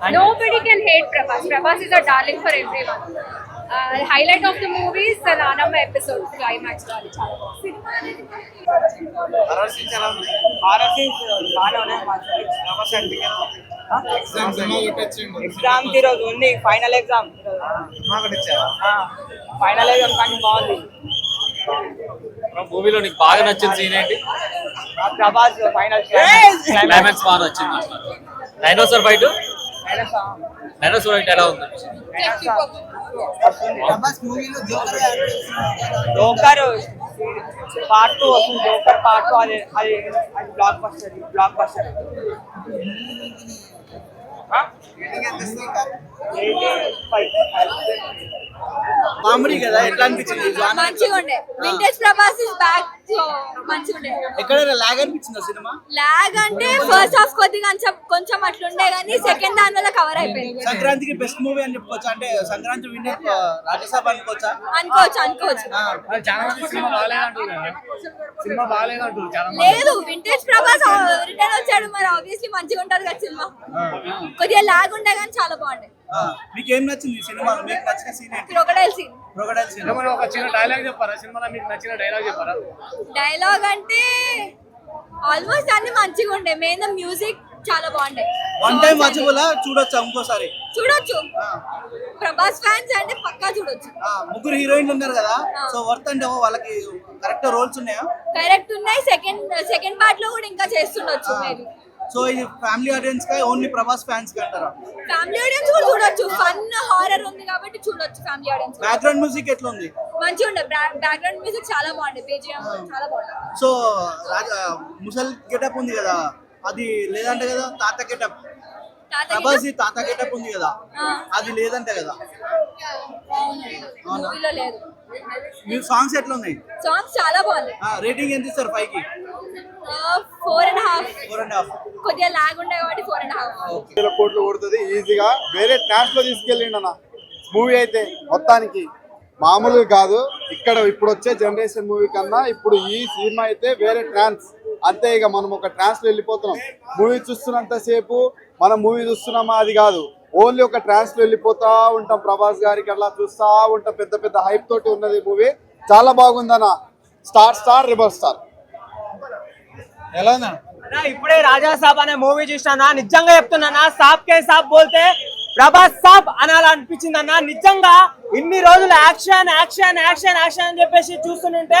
Nobody can hate Prabhas. Prabhas is a darling for everyone. Uh, highlight of the movie is the Nanama episode, climax. Exam ఈరోజు ఉంది. Final exam final exam కానీ బాగుంది. మూవీలో నీకు బాగా నచ్చిన scene ఏంటి? ప్రభాస్ ఫైనల్ క్లైమాక్స్ బాగా నచ్చింది డైనోసార్ ఫైట్ డైనోసార్ ఫైట్ ఎలా ఉంది జోకర్. పార్ట్ టూ వస్తుంది. జోకర్ పార్ట్ టూ అది అది అది blockbuster blockbuster rating ఎంత ఇస్తుంది? కామెడీ కదా ఎట్లా అనిపించింది? మంచిగా ఉండే వింటేజ్ ప్రభాస్ ఇస్ బ్యాక్ మంచిగా ఉండే ఎక్కడైనా లాగ్ అనిపించిందా సినిమా? లాగ్ అంటే ఫస్ట్ హాఫ్ కొద్దిగా కొంచెం కొంచెం అట్లుండే కానీ సెకండ్ దాని వల్ల కవర్ అయిపోయింది. సంక్రాంతికి బెస్ట్ మూవీ అని చెప్పుకోవచ్చా? అంటే సంక్రాంతి రాజ్యసభ అనుకోవచ్చా? అనుకోవచ్చు అనుకోవచ్చు. చాలా మంది సినిమా బాగాలేదంటున్నారు. సినిమా లేదు వింటేజ్ ప్రభాస్ రిటర్న్ వచ్చాడు మరి ఆబ్వియస్లీ మంచిగా ఉంటది కదా సినిమా. కొద్దిగా లాగ్ ఉండే కానీ చాలా బాగుండే. ఆ, మీకేం నచ్చింది ఈ సినిమాలో మీకు నచ్చిన సీన్ ఏంటి? Crocodile scene. Crocodile scene. ఒక చిన్న డైలాగ్ చెప్పారా? సినిమాలో మీకు నచ్చిన డైలాగ్ చెప్పారా? డైలాగ్ అంటే ఆల్మోస్ట్ అన్ని మంచిగా ఉండే. మెయిన్ మ్యూజిక్ చాలా బాగుండే. వన్ టైం వాచబుల్ చూడొచ్చా ఇంకోసారి? చూడొచ్చు. ప్రభాస్ ఫ్యాన్స్ అంటే పక్కా చూడొచ్చు. ఆ, ముగ్గురు హీరోయిన్లు ఉన్నారు కదా? సో వర్త్ అంటే వాళ్ళకి కరెక్ట్ రోల్స్ ఉన్నాయా? కరెక్ట్ ఉన్నాయి. సెకండ్ సెకండ్ పార్ట్లో కూడా ఇంకా చేస్తుండొచ్చు మేబీ సో ఇది ఫ్యామిలీ ఆడియన్స్ కా ఓన్లీ ప్రభాస్ ఫ్యాన్స్కి అంటారా? ఫ్యామిలీ ఆడియన్స్ కూడా చూడొచ్చు. ఫన్ హారర్ ఉంది కాబట్టి చూడొచ్చు ఫ్యామిలీ ఆడియన్స్ బ్యాక్గ్రౌండ్ మ్యూజిక్ ఎట్లా ఉంది మంచిగా ఉండే. బ్యాక్గ్రౌండ్ మ్యూజిక్ చాలా బాగుండే. బీజిఎం చాలా బాగుంది సో ముసల్ గెటప్ ఉంది కదా? అది లేదంటే కదా తాత గెటప్? ప్రభాస్ తాత గెటప్ ఉంది కదా. అది లేదంటే కదా. మూవీలో లేదు. మీ సాంగ్స్ ఎట్లా ఉన్నాయి సాంగ్స్ చాలా బాగుంది రేటింగ్ ఎంత ఇస్తారు ఫైవ్కి? Four and half four and half కొద్దిగా లాగ్ ఉండే కాబట్టి ఫోర్ అండ్ హాఫ్ వేల కోట్లు కొడుతుంది. ఈజీగా వేరే ట్రాన్స్లో తీసుకెళ్ళిండు అన్న. మూవీ అయితే మొత్తానికి. మామూలుగా కాదు. ఇక్కడ ఇప్పుడు వచ్చే జనరేషన్ మూవీ కన్నా ఇప్పుడు ఈ సినిమా అయితే వేరే ట్రాన్స్ అంతే ఇక మనం ఒక ట్రాన్స్లో వెళ్ళిపోతున్నాం. మూవీ చూస్తున్నంత సేపు మనం మూవీ చూస్తున్నామా? అది కాదు. ఓన్లీ ఒక ట్రాన్స్లో వెళ్ళిపోతా ఉంటాం ప్రభాస్ గారికి అట్లా చూస్తా ఉంటాం. పెద్ద పెద్ద హైప్ తోటి ఉన్నది మూవీ. చాలా బాగుందన్న. స్టార్ స్టార్ రిబల్ స్టార్ ఎలా ఇప్పుడే రాజా సాబ్ అనే మూవీ చూసినా నిజంగా చెప్తున్నా సాబ్ కే సాబ్ బోల్తే ప్రభాస్ సాబ్ అనాలనిపించింది అన్న నిజంగా ఇన్ని రోజులు యాక్షన్ యాక్షన్ యాక్షన్ యాక్షన్ అని చెప్పేసి చూస్తుంటే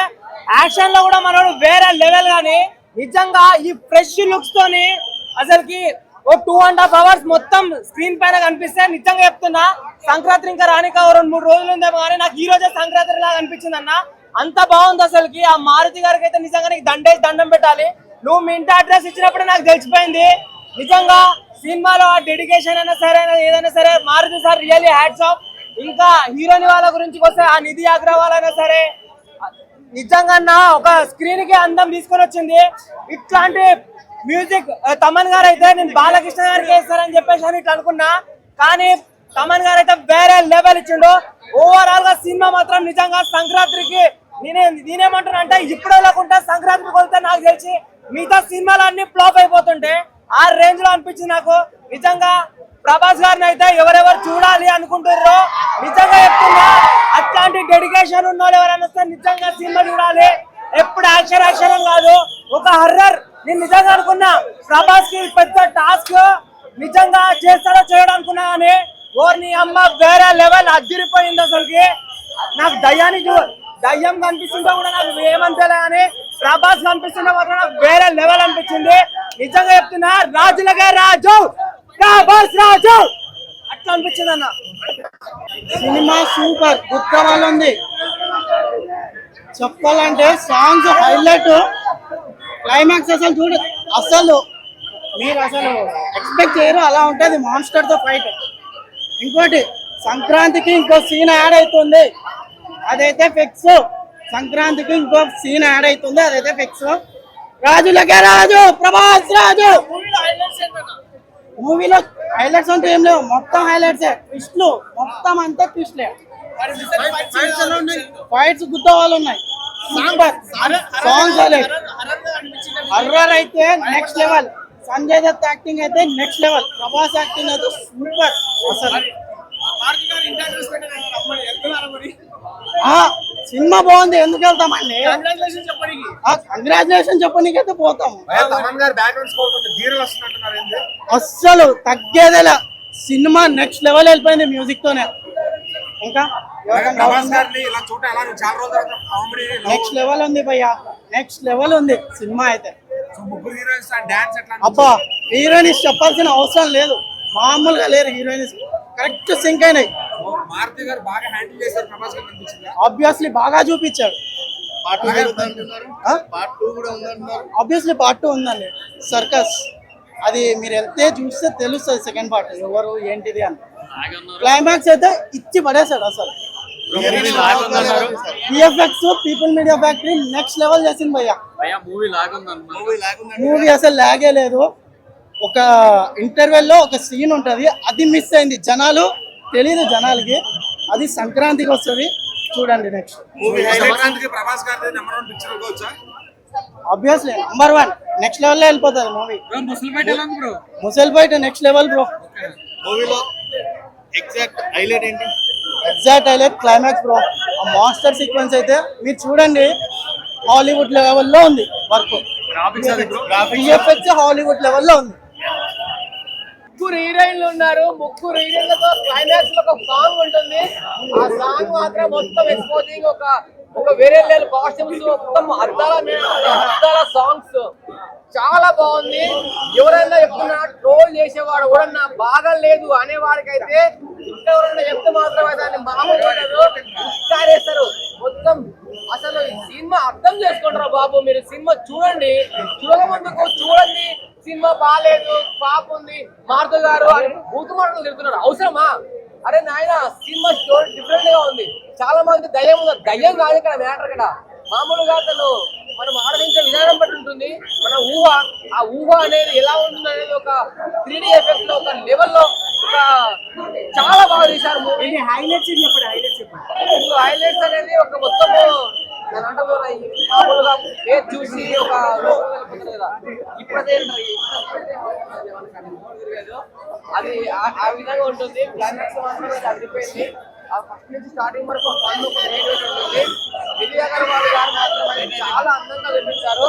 యాక్షన్లో కూడా మనోడు వేరే లెవెల్ గాని నిజంగా ఈ ఫ్రెష్ లుక్స్ తోని అసలుకి ఓ టూ అండ్ హాఫ్ అవర్స్ మొత్తం స్క్రీన్ పైన కనిపిస్తే నిజంగా చెప్తున్నా సంక్రాంతి ఇంకా రానిక రెండు మూడు రోజులు ఉందేమో కానీ నాకు ఈ రోజే సంక్రాంతి లాగా అనిపించింది అన్న. అంత బాగుంది అసలుకి. ఆ మారుతి గారికి అయితే నిజంగా నీకు దండే దండం పెట్టాలి. నువ్వు మీ ఇంటి అడ్రస్ ఇచ్చినప్పుడు నాకు తెలిసిపోయింది. నిజంగా సినిమాలో ఆ డెడికేషన్ అయినా సరే ఏదైనా సరే Maruthi sir really hats off ఇంకా హీరోని వాళ్ళ గురించి వస్తే ఆ నిధి అగ్రవాల్ అయినా సరే నిజంగా అన్న ఒక స్క్రీన్కి అందం తీసుకొని వచ్చింది. ఇట్లాంటి మ్యూజిక్ తమన్ గారు అయితే నేను బాలకృష్ణ గారికి వేస్తారని చెప్పేసి అని ఇట్లా అనుకున్నా. కానీ తమన్ గారు అయితే వేరే లెవెల్ ఇచ్చిండు. ఓవరాల్గా సినిమా మాత్రం నిజంగా సంక్రాంతికి నేనే నేనేమంటున్నా అంటే ఇప్పుడు లేకుంటే సంక్రాంతికి వెళ్తే నాకు తెలిసి మిగతా సినిమాలన్నీ ఫ్లాప్ అయిపోతుంటే ఆ రేంజ్లో అనిపించింది నాకు. నిజంగా ప్రభాస్ గారిని అయితే ఎవరెవరు చూడాలి అనుకుంటున్నారో నిజంగా చెప్తున్నా. అట్లాంటి డెడికేషన్ ఉన్న వాళ్ళు ఎవరైనా వస్తే నిజంగా సినిమా చూడాలి. ఎప్పుడు యాక్షన్ యాక్షన్ కాదు. ఒక హర్రర్ నేను నిజంగా అనుకున్నా ప్రభాస్కి పెద్ద టాస్క్ నిజంగా చేస్తాడో చేయడం అనుకున్నా కానీ ఓర్ని అమ్మ వేరే లెవెల్ అదిరిపోయింది అసలుకి. నాకు దయ్యాన్ని దయ్యం కనిపిస్తుంటే కూడా నాకు ఏమనిపించలే కానీ ప్రభాస్ కనిపిస్తుంటే మాత్రం నాకు వేరే లెవెల్ అనిపించింది. నిజంగా చెప్తున్నా రాజులగా రాజు ప్రభాస్ రాజు. అట్లా అనిపించింది అన్న. సినిమా సూపర్ ఉత్తరాలు ఉంది. చెప్పాలంటే సాంగ్స్ హైలైట్ క్లైమాక్స్ అసలు చూడు అసలు మీరు అసలు ఎక్స్పెక్ట్ చేయరు అలా ఉంటుంది మాన్స్టర్తో ఫైట్ ఇంకోటి సంక్రాంతికి ఇంకో సీన్ యాడ్ అవుతుంది అదైతే ఫిక్స్ సంక్రాంతికి ఇంకో సీన్ యాడ్ అవుతుంది అదైతే ఫిక్స్ రాజులకే రాజు ప్రభాస్ రాజు. మూవీలో హైలైట్స్ అంటే ఏం లేవు మొత్తం హైలైట్స్ ట్విస్ట్లు మొత్తం అంతా ట్విస్ట్లే ఫైట్స్ గుద్ద వాళ్ళు ఉన్నాయి. సాంగ్స్ హర్రర్ అయితే next level Sanjay Dutt acting అయితే నెక్స్ట్ లెవెల్ ప్రభాస్ యాక్టింగ్ అయితే సూపర్ అసలు. ఆ, సినిమా బాగుంది. ఎందుకు వెళ్తామండి? కంగ్రాచులేషన్ చెప్పనీకైతే పోతాం. అస్సలు తగ్గేదేలా. సినిమా నెక్స్ట్ లెవెల్ వెళ్ళిపోయింది మ్యూజిక్ తోనే. ఇంకా? నెక్స్ట్ లెవెల్ ఉంది భయ్యా. నెక్స్ట్ లెవెల్ ఉంది సినిమా అయితే. అబ్బా హీరోయిన్స్ చెప్పాల్సిన అవసరం లేదు. మామూలుగా లేరు హీరోయిన్స్. కరెక్ట్ సింక్ అయినాయి. అనిపించింది? మారుతి గారు బాగా హ్యాండిల్ చేశారు ప్రభాస్ గారు అనిపించింది ఆబ్వియస్లీ బాగా చూపించాడు. ఆబ్వియస్లీ పార్ట్ టూ ఉందండి. సర్కస్ అది మీరు వెళ్తే చూస్తే తెలుస్తుంది సెకండ్ పార్ట్ ఎవరు ఏంటిది అని. క్లైమాక్స్ అయితే ఇచ్చి పడేశాడు అసలు. VFX People Media Factory next level చేసింది భయ్యా. మూవీ లాగ్ ఉందన్నారు మూవీ అసలు లాగే లేదు. ఒక ఇంటర్వెల్లో ఒక సీన్ ఉంటది. అది మిస్ అయింది. జనాలు తెలియదు జనాలకి. అది సంక్రాంతికి వస్తుంది. చూడండి next obviously number one next లెవెల్లో వెళ్ళిపోతుంది మూవీ ముసలిపేట ఎలా ఉంది బ్రో ముసల్ బయట నెక్స్ట్ లెవెల్ బ్రో మూవీలో ఎగ్జాక్ట్ హైలైట్ ఏంటి? Exact highlight climax bro. ఆ మాస్టర్ సీక్వెన్స్ అయితే మీరు చూడండి. హాలీవుడ్ లెవెల్లో ఉంది వర్క్. గ్రాఫిక్స్ అది బ్రో విఎఫ్ఎక్స్ హాలీవుడ్ లెవెల్లో ఉంది. ముగ్గురు హీరోయిన్లు ఉన్నారు. ముగ్గురు హీరోయిన్లతో క్లైమాక్స్లో ఒక సాంగ్ ఉంటుంది. ఆ సాంగ్ మాత్రం మొత్తం ఎక్స్పోజింగ్ ఒక ఒక వేరే లేని కాస్ట్యూమ్స్ మొత్తం అద్దాల అర్థాల అద్దాల సాంగ్స్ చాలా బాగుంది. ఎవరైనా చెప్తున్నా ట్రోల్ చేసేవాడు ఎవరన్నా బాగా లేదు అనేవాడికైతే ఇంకా ఎంత చెప్తే మాత్రం దాన్ని మామూలు ఉండదు మొత్తం అసలు ఈ సినిమా అర్థం చేసుకుంటారా బాబు? మీరు సినిమా చూడండి. చూడముందుకు చూడండి. సినిమా బాగాలేదు పాప ఉంది. మారుతు గారు అని బూతు మాటలు తిరుగుతున్నారు అవసరమా? అరే నాయన సినిమా స్టోరీ డిఫరెంట్గా ఉంది. చాలా మంది దయ్యం దయ్యం కాదు ఇక్కడ మ్యాటర్ ఇక్కడ. మామూలుగా అతను మనం ఆడదించే విధానం బట్టి ఉంటుంది. మన ఊహ ఆ ఊహ అనేది ఎలా ఉంటుంది అనేది ఒక త్రీ డి ఎఫెక్ట్లో ఒక లెవెల్లో ఒక చాలా బాగా తీశారు మూవీ హైలైట్స్ చెప్పండి హైలైట్స్ చెప్పండి. హైలైట్స్ అనేది ఒక ఈ మామూలుగా ఏది చూసి ఒక లోపలికి అది ఆ- విధంగా ఉంటుంది క్లైమాక్స్ మాత్రం అది అదిరిపోయింది ఆ ఫస్ట్ నుంచి స్టార్టింగ్ వరకు ఒక ఫన్ ఒక క్రియేటివిటీ ఉంటుంది విజయ అగర్వాల్ గారు మాత్రమే చాలా అందంగా చూపించారు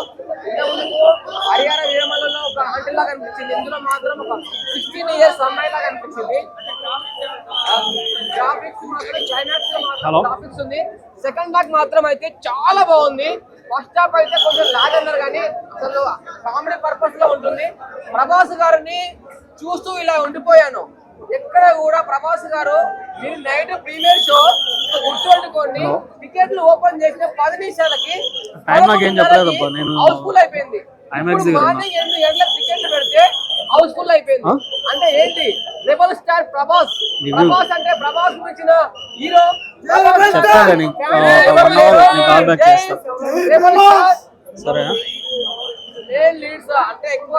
ఇంతకుముందు హరియాణ వీరమలలో ఒక ఆంటీ లాగా అనిపించింది ఇందులో మాత్రం ఒక సిక్స్టీన్ ఇయర్స్ అమ్మాయి లాగా అనిపించింది గ్రాఫిక్స్ మాత్రం క్లైమాక్స్లో మాత్రం గ్రాఫిక్స్ ఉంది సెకండ్ హాఫ్ మాత్రం అయితే చాలా బాగుంది. ఫస్ట్ హాఫ్ అయితే కొంచెం లాగ్ అన్నారు కానీ అసలు కామెడీ పర్పస్లో ఉంటుంది. ప్రభాస్ గారిని చూస్తూ ఇలా ఉండిపోయాను. ఎక్కడ కూడా ప్రభాస్ గారు మీరు నైట్ ప్రీమియర్ షో గుర్తుపెట్టుకోండి టికెట్లు ఓపెన్ చేసిన పది నిమిషాలకి హౌస్ఫుల్ అయిపోయింది. మార్నింగ్ ఎనిమిది గంటలకు హౌస్ఫుల్ అయిపోయింది. అంటే ఏంటి? Rebel star Prabhas. ప్రభాస్ అంటే ప్రభాస్ గురించిన హీరో అంటే ఎక్కువ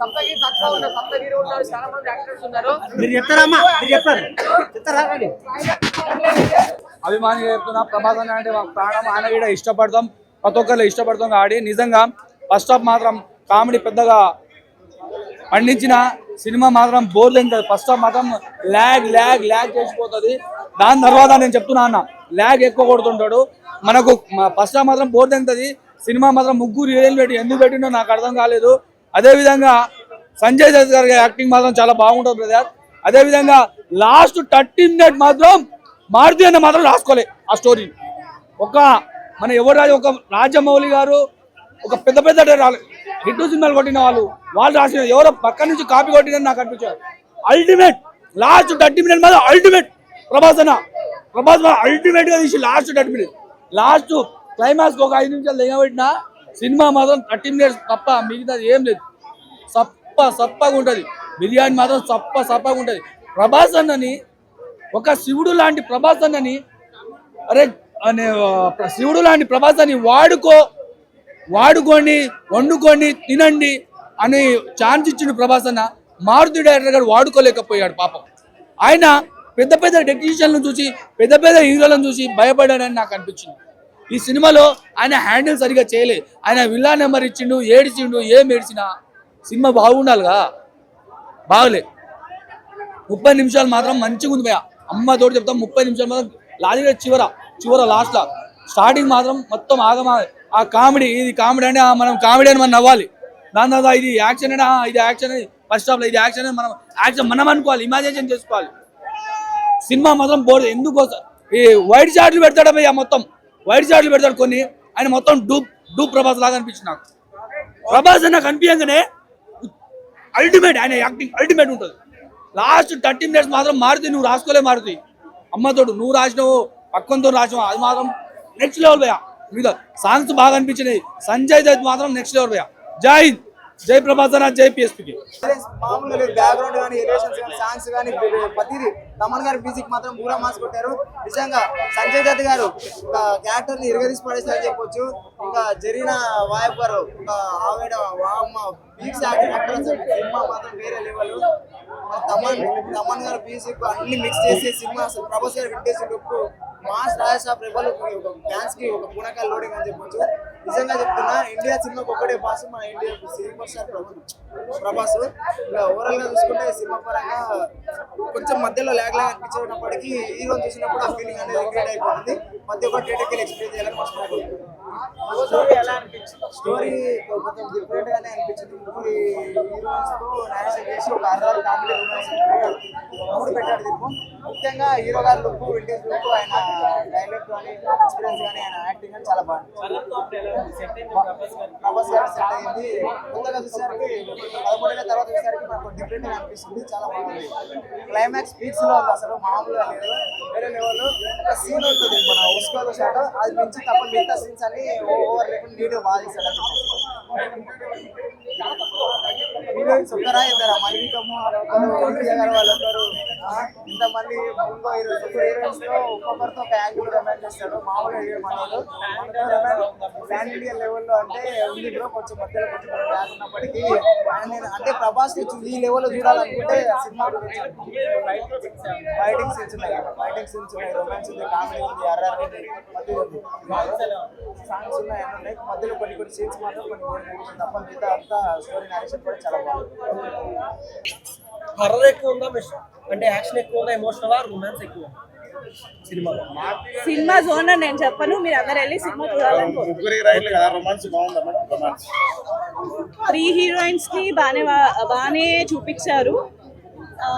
సప్తగిరి తక్కువ ఉన్న సప్తగిరి ఉన్నారు. చాలా మంది యాక్టర్స్ ఉన్నారు. మీరు చెప్తారమ్మా మీరు చెప్తారు చెప్తారా అభిమానిగా చెప్తున్నా ప్రభాస్ అన్న అంటే మాకు ప్రాణం. ఆయన కూడా ఇష్టపడతాం. ప్రతి ఒక్కరు ఇష్టపడతాం ఆడి నిజంగా ఫస్ట్ హాఫ్ మాత్రం కామెడీ పెద్దగా పండించిన సినిమా మాత్రం బోర్ కదా ఫస్ట్ మాత్రం ల్యాగ్ ల్యాగ్ ల్యాగ్ చేసిపోతుంది. దాని తర్వాత నేను చెప్తున్నా అన్న ల్యాగ్ ఎక్కువ కొడుతుంటాడు. మనకు ఫస్ట్ హాఫ్ మాత్రం బోర్ తింటుంది సినిమా మాత్రం ముగ్గురు హీరోయిన్లు పెట్టి ఎందుకు పెట్టిండో నాకు అర్థం కాలేదు. అదే విధంగా సంజయ్ దత్ గారి యాక్టింగ్ మాత్రం చాలా బాగుంటుంది బ్రదర్. అదే విధంగా లాస్ట్ థర్టీ మినిట్ మాత్రం మారుతి అన్న మాత్రం రాసుకోలే ఆ స్టోరీ ఒక మన ఎవరు రాజు ఒక రాజమౌళి గారు ఒక పెద్ద పెద్ద హిట్ సినిమాలు కొట్టిన వాళ్ళు వాళ్ళు రాసిన ఎవరో పక్క నుంచి కాపీ కొట్టినని నాకు అనిపించారు అల్టిమేట్ లాస్ట్ థర్టీ మినిట్ మాత్రం అల్టిమేట్ ప్రభాస్ అన్న ప్రభాస్ అల్టిమేట్గా తీసి last thirty minute last climax ఒక ఐదు నిమిషాలు దిగబెట్టిన సినిమా మాత్రం థర్టీ మినిట్స్ తప్ప మిగతాది ఏం లేదు. సప్ప సప్పగా ఉంటుంది. బిర్యానీ మాత్రం సప్ప సప్పగా ఉంటుంది. ప్రభాస్ అన్నని ఒక శివుడు లాంటి ప్రభాస్ అన్నని అరే అనే శివుడు లాంటి ప్రభాస్ అని వాడుకో వాడుకోండి వండుకోండి తినండి అని ఛాన్స్ ఇచ్చిన ప్రభాస్ అన్న మారుతి డైరెక్టర్ గారు వాడుకోలేకపోయాడు పాపం. ఆయన పెద్ద పెద్ద టెక్నీషియన్లను చూసి పెద్ద పెద్ద హీరోలను చూసి భయపడాడని నాకు అనిపించింది. ఈ సినిమాలో ఆయన హ్యాండిల్ సరిగా చేయలేదు ఆయన విల్లా నెంబర్ ఇచ్చిండు ఏడిచిండు ఏం ఏడిచినా సినిమా బాగుండాలిగా? బాగలే. ముప్పై నిమిషాలు మాత్రం మంచిగా ఉంది భయ అమ్మ తోటి చెప్తాం ముప్పై నిమిషాలు మాత్రం లాజిక్ చివర చివర లాస్ట్లో స్టార్టింగ్ మాత్రం మొత్తం ఆగమా ఆ కామెడీ ఇది కామెడీ అంటే మనం కామెడీ అని మనం నవ్వాలి. దాని తర్వాత ఇది యాక్షన్ అంటే ఇది యాక్షన్ ఫస్ట్ ఆఫ్లో ఇది యాక్షన్ అని మనం యాక్షన్ మనం అనుకోవాలి ఇమాజినేషన్ చేసుకోవాలి. సినిమా మాత్రం బోర్డు ఎందుకు ఈ వైట్ షాట్లు పెడతాడు మొత్తం? వైట్ షాట్లు పెడతాడు కొన్ని ఆయన మొత్తం డూప్ డూప్ ప్రభాస్ లాగా అనిపించింది నాకు. ప్రభాస్ నాకు కనిపించగానే అల్టిమేట్ ఆయన యాక్టింగ్ అల్టిమేట్ ఉంటుంది. లాస్ట్ థర్టీ మినిట్స్ మాత్రం మారుతుంది నువ్వు రాసుకోలే మారుతుంది అమ్మతోడు నువ్వు రాసినావు పక్కనతో రాసినావు అది మాత్రం నెక్స్ట్ లెవెల్ పోయా మీద సాంగ్స్ బాగా అనిపించినాయి. సంజయ్ దత్ మాత్రం నెక్స్ట్ లెవెల్ పోయా. జై హింద్. జై ప్రభాస్ అన్న జై పిఎస్పీకి మామూలుగా లేదు. బ్యాక్గ్రౌండ్ కానీ ఎలివేషన్స్ కానీ సాంగ్స్ కానీ ప్రతిదీ తమన్ గారి మ్యూజిక్ మాత్రం పూర మాస్ కొట్టారు. నిజంగా సంజయ్ దత్ గారు ఒక క్యారెక్టర్ని ఇరగదీసి పడేసారని చెప్పొచ్చు. ఇంకా జరిగిన వాయబ్ గారు ఒక ఆవిడ వామ్మ. బీట్స్ యాక్టర్ సినిమా మాత్రం వేరే లెవెల్ తమన్ తమన్ గారు మ్యూజిక్ అన్ని మిక్స్ చేసి సినిమా అసలు Prabhas garu vintage look mass Rajasaab rebel ఒక ఫ్యాన్స్కి ఒక పూనకాల లోడింగ్ అని చెప్పొచ్చు. నిజంగా చెప్తున్నా ఇండియా సినిమాకి ఒకటే బాస్ మా India super star Prabhas. Prabhas. ఇలా ఓవరాల్గా చూసుకుంటే సినిమా పరంగా కొంచెం మధ్యలో లాగ్ అనిపించేటప్పటికీ అనిపించినప్పటికీ హీరో చూసినప్పుడు ఆ ఫీలింగ్ అనేది క్రియేట్ అయిపోతుంది. ప్రతి ఒక్క థియేటర్కి చేయాలని మర్చిపోయారు స్టోరీ కొంచెం డిఫరెంట్ గానే అనిపించింది. మూవీ హీరోయిన్స్తో న్యాయం చేసి ఒక అర్రాలు కామెడీ మూడు పెట్టాడు దీనికి ముఖ్యంగా హీరో గారి లుక్ వింటేజ్ లుక్ ఆయన డైలాగ్ కానీ ఎక్స్పీరియన్స్ కానీ ఆయన యాక్టింగ్ కానీ చాలా బాగుంది. ప్రభాస్ గారు సెట్ అయింది. కొత్తగా చూసేసరికి పదమూడేళ్ళ తర్వాత చూసేసరికి మనకు డిఫరెంట్గా అనిపిస్తుంది. చాలా బాగుంది. క్లైమాక్స్ పీక్స్లో ఉంది అసలు మామూలుగా లేదు. వేరే లెవెల్ ఒక సీన్ ఉంటుంది మన ఉస్కోలో షాట్ అది మించి తప్ప మిగతా సీన్స్ అన్ని ఓవర్ లేకుండా నీట్ బాగా తీసాడు హీరోయిన్స్ ఒక్కరా వాళ్ళందరూ ఇంతమంది ఇంకో హీరోయిన్స్ ముగ్గురు హీరోయిన్స్లో ఒక్కొక్కరితో ఒక యాంగిల్ రొమాన్స్ చేస్తాడు మామూలుగా హీరో మనోడు ఫ్యాన్ లెవెల్లో అంటే ఉంది బ్రో కొంచెం మధ్యలో కొంచెం బ్యాక్ ఉన్నప్పటికీ. ఆయన నేను- అంటే ప్రభాస్ని చూ- ఈ లెవెల్లో చూడాలనుకుంటే సినిమా ఫైటింగ్ సీన్స్ ఉన్నాయి. ఫైటింగ్ సీన్స్ ఉన్నాయి. రొమాన్స్ ఉంది కామెడీ ఉంది అర్రర్ మధ్య ఉంది సాంగ్స్ ఉన్నాయి అన్నీ ఉన్నాయి. మధ్యలో కొన్ని కొన్ని సీన్స్ మాత్రం కొన్ని కొన్ని తప్ప మిగతా అంతా స్టోరీ నరేషన్ కూడా చాలా బాగుంది. హర్రర్ ఎక్కువ ఉందా మిషన్ అంటే యాక్షన్ ఎక్కువ ఉందా ఎమోషనల్ రొమాన్స్ ఎక్కువ. సినిమా. జోన్ అని నేను చెప్పను మీరు అందరు వెళ్ళి సినిమా చూడాలని త్రీ హీరోయిన్స్కి బానే బానే చూపించారు. ఆ,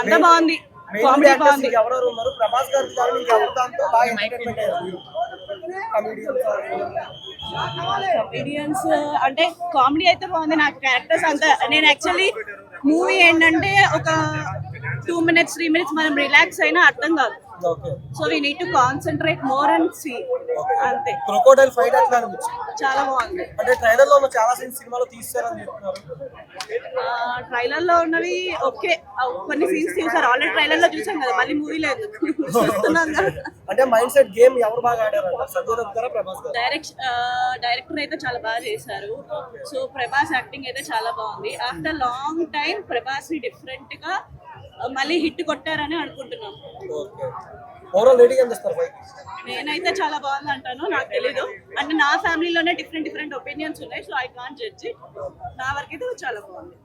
అంతా బాగుంది. కామెడీ బాగుంది. ఎవరెవరు ఉన్నారు? ప్రభాస్ గారి కమెడియన్స్ అంటే కామెడీ అయితే బాగుంది నాకు క్యారెక్టర్స్ అంతా నేను యాక్చువల్లీ మూవీ ఏంటంటే ఒక టూ మినిట్స్ త్రీ మినిట్స్ మనం రిలాక్స్ అయినా అర్థం కాదు. So we need to concentrate more and see అంతే. క్రొకోడైల్ ఫైట్ అట్లా అనిపించింది? చాలా బాగుంది. అంటే ట్రైలర్లో చాలా సీన్స్ సినిమాలో తీస్తారని చెప్తున్నారు ట్రైలర్లో ఉన్నవి ఓకే కొన్ని సీన్స్ చూసారు. ఆల్రెడీ ట్రైలర్లో చూసాం కదా మళ్ళీ మూవీ లేదు. చూస్తున్నాం కదా. అంటే మైండ్ సెట్ గేమ్ ఎవరు బాగా ఆడారంట సంజయ్ గారా ప్రభాస్ గారు? డైరెక్ట్ డైరెక్టర్ అయితే చాలా బాగా చేశారు. సో ప్రభాస్ యాక్టింగ్ అయితే చాలా బాగుంది. ఆఫ్టర్ లాంగ్ టైం ప్రభాస్ని డిఫరెంట్గా మళ్ళీ హిట్ కొట్టారని అనుకుంటున్నాం. నేనైతే చాలా బాగుంది అంటాను నాకు తెలీదు. అంటే నా ఫ్యామిలీలోనే డిఫరెంట్ డిఫరెంట్ ఒపీనియన్స్ ఉన్నాయి సో ఐ కాంట్ జడ్జి నా వరకు అయితే చాలా బాగుంది.